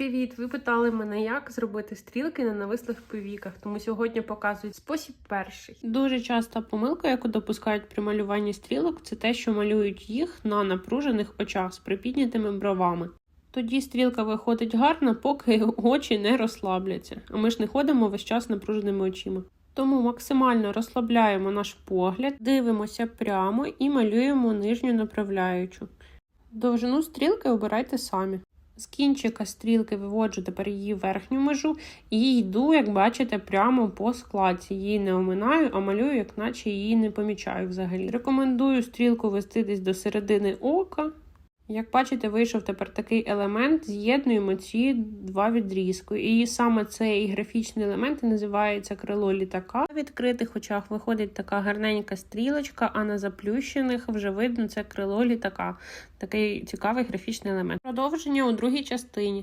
привіт! Ви питали мене, як зробити стрілки на навислих повіках, тому сьогодні показую спосіб перший. Дуже часто помилка, яку допускають при малюванні стрілок, це те, що малюють їх на напружених очах з припіднятими бровами. Тоді стрілка виходить гарно, поки очі не розслабляться. А ми ж не ходимо весь час напруженими очима. Тому максимально розслабляємо наш погляд, дивимося прямо і малюємо нижню направляючу. Довжину стрілки обирайте самі. З кінчика стрілки виводжу тепер її верхню межу і йду, як бачите, прямо по складці. Її не оминаю, а малюю, як наче її не помічаю взагалі. Рекомендую стрілку вести десь до середини ока. Як бачите, вийшов тепер такий елемент, з'єднуємо ці два відрізки. І саме цей графічний елемент називається крило літака. На відкритих очах виходить така гарненька стрілочка, а на заплющених вже видно це крило літака. Такий цікавий графічний елемент. Продовження у другій частині.